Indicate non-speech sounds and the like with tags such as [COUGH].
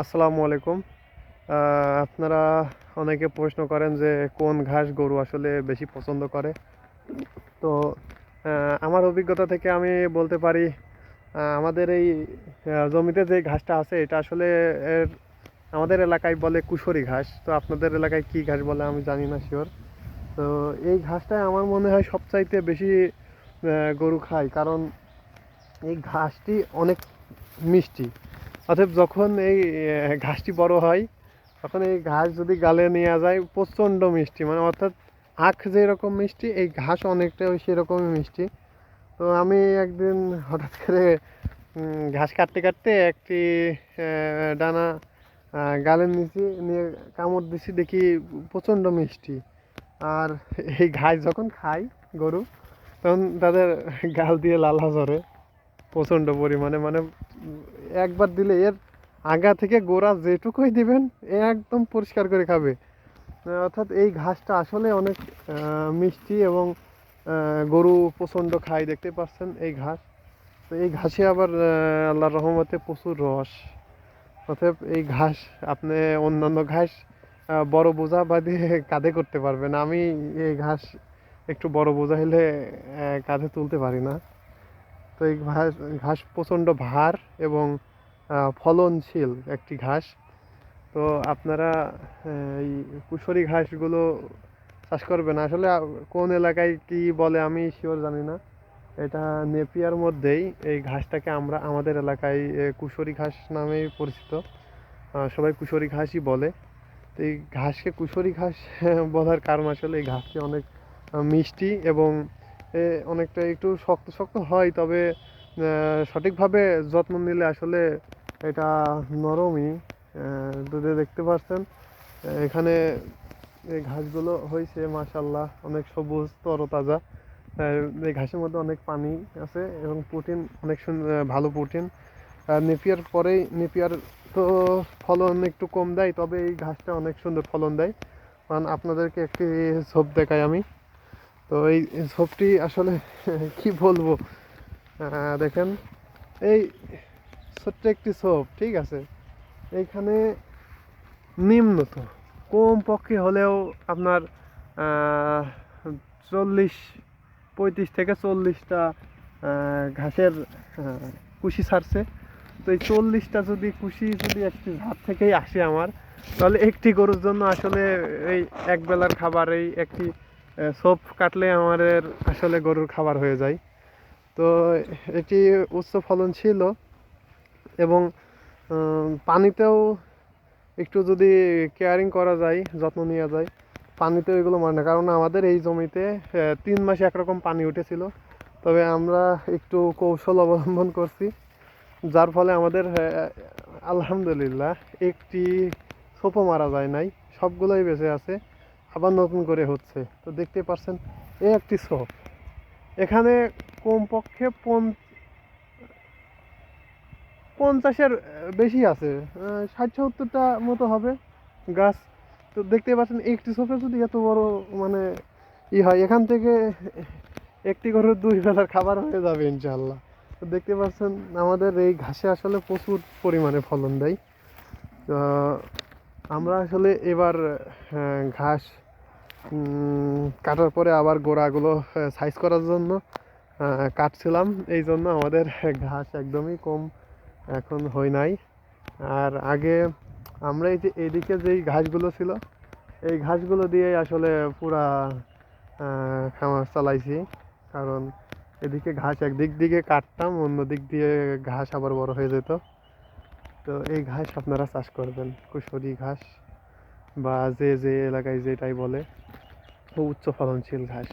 আসসালামু আলাইকুম। আপনারা অনেকে প্রশ্ন করেন যে কোন ঘাস গরু আসলে বেশি পছন্দ করে? তো আমার অভিজ্ঞতা থেকে আমি বলতে পারি আমাদের এই জমিতে যে ঘাসটা আছে, এটা আসলে আমাদের এলাকায় বলে কুশরি ঘাস। তো আপনাদের এলাকায় কি ঘাস বলে আমি জানি না শিওর তো এই ঘাসটাই আমার মনে হয় সবচাইতে বেশি গরু খায়। কারণ এই ঘাসটি অনেক মিষ্টি। অতএব যখন এই ঘাসটি বড় হয় তখন এই ঘাস যদি গালে নেওয়া যায় প্রচণ্ড মিষ্টি। মানে অর্থাৎ আখ যেরকম মিষ্টি এই ঘাস অনেকটা সেরকমই মিষ্টি। তো আমি একদিন হঠাৎ করে ঘাস কাটতে কাটতে একটি ডানা আহ, গালে নিচে নিয়ে কামড় দিছি দেখি প্রচণ্ড মিষ্টি। আর এই ঘাস যখন খাই গরু তখন তাদের গাল দিয়ে লালা ঝরে প্রচণ্ড পরিমাণে। মানে একবার দিলে এর আগা থেকে গোড়া যেটুকুই দিবেন, এ একদম পরিষ্কার করে খাবে। অর্থাৎ এই ঘাসটা আসলে অনেক মিষ্টি এবং গরু প্রচণ্ড খায়, দেখতে পাচ্ছেন এই ঘাস। তো এই ঘাসে আবার আল্লাহর রহমতে প্রচুর রস। অতএব এই ঘাস আপনি অন্যান্য ঘাস বড় বোঝা বা দিয়ে [LAUGHS] কাঁধে করতে পারবেন। আমি এই ঘাস একটু বড় বোঝা হলে কাঁধে তুলতে পারি না। তো এই ঘাস ঘাস প্রচণ্ড ভার এবং ফলনশীল একটি ঘাস। তো আপনারা এই কুশরি ঘাসগুলো চাষ করবেন। আসলে কোন এলাকায় কি বলে আমি শিওর জানি না। এটা নেপিয়ার মধ্যেই এই ঘাসটাকে আমরা, আমাদের এলাকায় কুশরি ঘাস নামেই পরিচিত। সবাই কুশরি ঘাসই বলে। তো এই ঘাসকে কুশরি ঘাস বলার কারণ আসলে এই ঘাসটি অনেক মিষ্টি এবং অনেকটা একটু শক্ত শক্ত হয়, তবে সঠিকভাবে যত্ন নিলে আসলে এটা নরমই দুধে দেখতে পাচ্ছেন এখানে এই ঘাসগুলো হয়েছে মাশাল্লাহ অনেক সবুজ, তরতাজা। এই ঘাসের মধ্যে অনেক পানি আছে এবং প্রোটিন, অনেক ভালো প্রোটিন। নেপিয়ার পরেই, নেপিয়ার তো ফলন একটু কম দেয়, তবে এই ঘাসটা অনেক সুন্দর ফলন দেয়। কারণ আপনাদেরকে একটি ঝোপ দেখাই আমি। তো এই ঝোপটি আসলে [LAUGHS] কি বলব? দেখেন, এই ছোট্ট একটি ঝোপ, ঠিক আছে? এইখানে নিম্নত কম পক্ষে হলেও আপনার চল্লিশ, পঁয়ত্রিশ থেকে চল্লিশটা ঘাসের কুশি ছাড়ছে। তো এই চল্লিশটা যদি কুশি যদি একটি ঝাড় থেকেই আসে আমার, তাহলে একটি গরুর জন্য আসলে এই এক বেলার খাবার এই একটি সোপ কাটলে আমাদের আসলে গরুর খাবার হয়ে যায়। তো এটি উচ্চ ফলন ছিল এবং পানিতেও একটু যদি কেয়ারিং করা যায়, যত্ন নেওয়া যায়, পানিতেও এগুলো মরে না। কারণ আমাদের এই জমিতে তিন মাসে একরকম পানি উঠেছিল। তবে আমরা একটু কৌশল অবলম্বন করছি, যার ফলে আমাদের আলহামদুলিল্লাহ একটি সোপও মারা যায় নাই। সবগুলোই বেঁচে আছে। আবার নতুন করে হচ্ছে। তো দেখতে পাচ্ছেন এ একটি সোপ এখানে কমপক্ষে পঞ্চাশের বেশি আছে ষাট সত্তরটা মতো হবে গাছ। তো দেখতে পাচ্ছেন একটি সোপে যদি এত বড় মানে ই হয়, এখান থেকে একটি করে দুই বেলার খাবার হয়ে যাবে ইনশাল্লাহ তো দেখতে পাচ্ছেন, আমাদের এই ঘাসে আসলে প্রচুর পরিমাণে ফলন দেয়। তো আমরা আসলে এবার ঘাস কাটার পরে আবার গোড়াগুলো সাইজ করার জন্য কাটছিলাম। এই জন্য আমাদের ঘাস একদমই কম এখন হয় নাই। আর আগে আমরা এই যে এদিকে যেই ঘাসগুলো ছিল, এই ঘাসগুলো দিয়ে আসলে পুরা খামার চালাইছি। কারণ এদিকে ঘাস একদিক দিকে কাটতাম অন্য দিক দিয়ে ঘাস আবার বড় হয়ে যেত। তো এই ঘাস আপনারা চাষ করবেন কুশরি ঘাস বা যে যে এলাকায় যেটাই বলে, খুব উচ্চ ফলনশীল ঘাস।